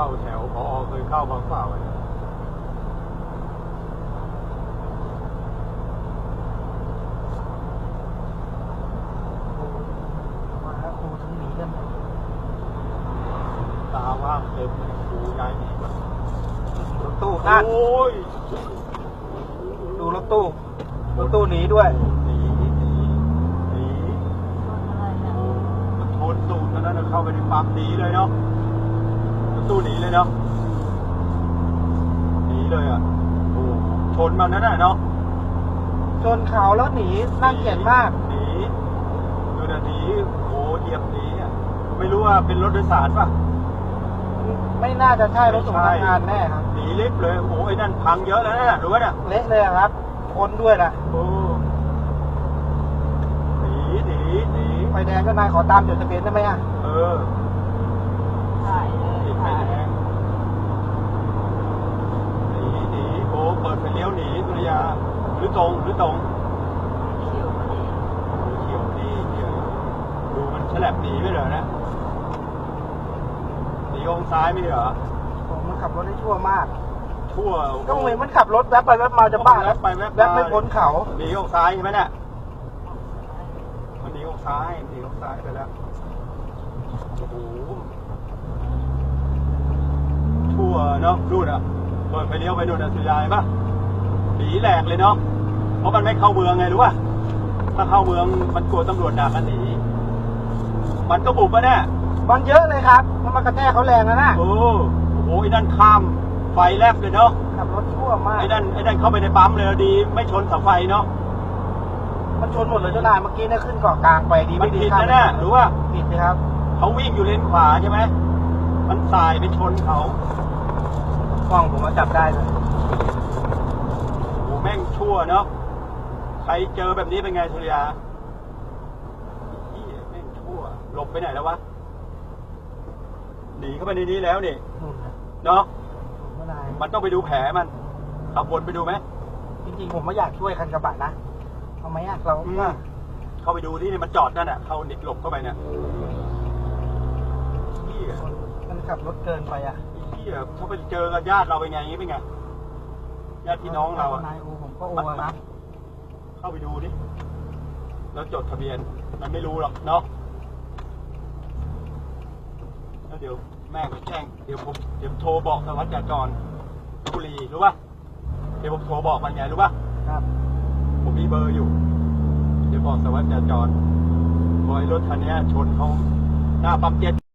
เข้าแถวพอเคยเข้าบางฝ่าไว้มาแล้วครูทั้งหนีกันตาว่างเต็มดูย้ายหนีมันรถตู้นั่นโอ้ยดูรถตู้รถตู้หนีด้วยหนีหนีหนีมันชนตูดเท่านั้นนะเข้าไปในปั๊มหนีเลยเนาะมัน ตู้หนีเลยเนาะหนีเลยอะโอ้ชนมันนั่นแหละเนาะชนเขาแล้วหนีน่าเกลียดมากหนีดูนะหนีโอ้เหยียบหนีอะไม่รู้ว่าเป็นรถโดยสารป่ะไม่น่าจะใช่รถส่งพนักงานแน่ครับหนีลิฟต์เลยโอ้ยนั่นพังเยอะแล้วนะรู้ไหมเนี่ยเละเลยอะครับ คนด้วยนะโอ้หนีหนีหนีไฟแดงก็นายขอตามจดทะเบียนได้ไหมอะเออ ถ่ายเลย ติดไฟ ถ่าย แดงหนีหนีโอ้เปิดไฟเลี้ยวหนีสุริยาหรื อตรงหรือตรงเขียวพอดีดูเขียวดีเขียวดูมันฉลับหนีไม่เหรอนะหนีองซ้ายไม่เหรอผมมันขับรถได้ชั่วมาก ทั่วก็เหมือนมันขับรถแวบไปแวบมาจะบ้าแวแล้วบไปแวบมาแวบไม่พ้นเขาหนีออกซ้ายใช่ไหมเนี่ยมันหนีออกซ้ายหนีออกซ้ายไปแล้วโอ้โหทั่วเนาะดูนอะเปิดไปเลี้ยวไปดูนอะสุดยายปะหนีแหลกเลยเนาะ เพราะมันไม่เข้าเมืองไงรู้ป่ะถ้าเข้าเมืองมันกลัวตำรวจดักกันหนีมันก็บุกมาแน่มันเยอะเลยครับมันมากระแทกเขาแรงนะนะโอ้โหไอ้นั่นข้ามไฟแลบเลยเนาะขับรถชั่วมากไอ้นั่นไอ้นั่นเข้าไปในปั๊มเลยดี ไม่ชนเสาไฟเนาะมันชนหมดเลยเจ้านายเมื่อกี้เนี่ยขึ้นเกาะกลางไปดีมันไม่ดีผิดข้ามนะเนี่ยรู้ว่าผิดเลยครับเขาวิ่งอยู่เลนขวาใช่ไหมมันสายไปชนเขากล้องผมมาจับได้เลยโอ้โหแม่งชั่วเนาะ ใครเจอแบบนี้เป็นไงสุริยาเหี้ยแม่งชั่วหลบไปไหนแล้ววะ หนีเข้าไปในนี้แล้วนี่ นู่นนะเนาะ ผมเจ้านายมันต้องไปดูแผลมัน ขับวนไปดูไหมจริงๆผมไม่อยากช่วยคันกระบะนะเอาไหมอะเราอืมว่าเข้าไปดูที่นี่มันจอดนั่นน่ะ เข้านิดหลบเข้าไปเนี่ยเฮียมันขับรถเกินไปอะเฮียเขาไปเจอกับญาติเราเป็นไงอย่างนี้เป็นไง ญาติพี่น้องเราอะ นายโอผมก็โออะนะ เข้าไปดูดิแล้วจดทะเบียน มันไม่รู้หรอกเนาะแล้วเดี๋ยวแม่ก็แจ้งเดี๋ยวผมเดี๋ยวโทรบอกสารวัตรจราจรบุรีรู้ป่ะเดี๋ยวผมโทรบอกมันไงรู้ป่ะครับ ผมมีเบอร์อยู่ เดี๋ยวบอกสารวัตรจราจรบอยรถคันเนี้ยชนเขาหน้าปั๊มเจ็ด